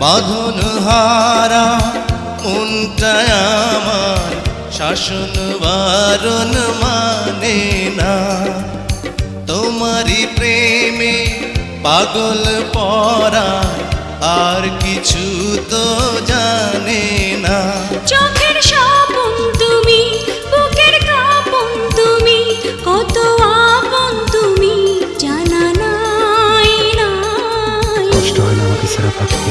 বাঁধন হারা মনটা আমার শাসন বারণ মানে না? তোমারই প্রেমে পাগল পরা আর কিছু তো জানে না। চোখের স্বপন তুমি বুকের কাপন তুমি কত আপন তুমি জানা নাই। কষ্ট হয় না আমাকে ছাড়া থাকতে।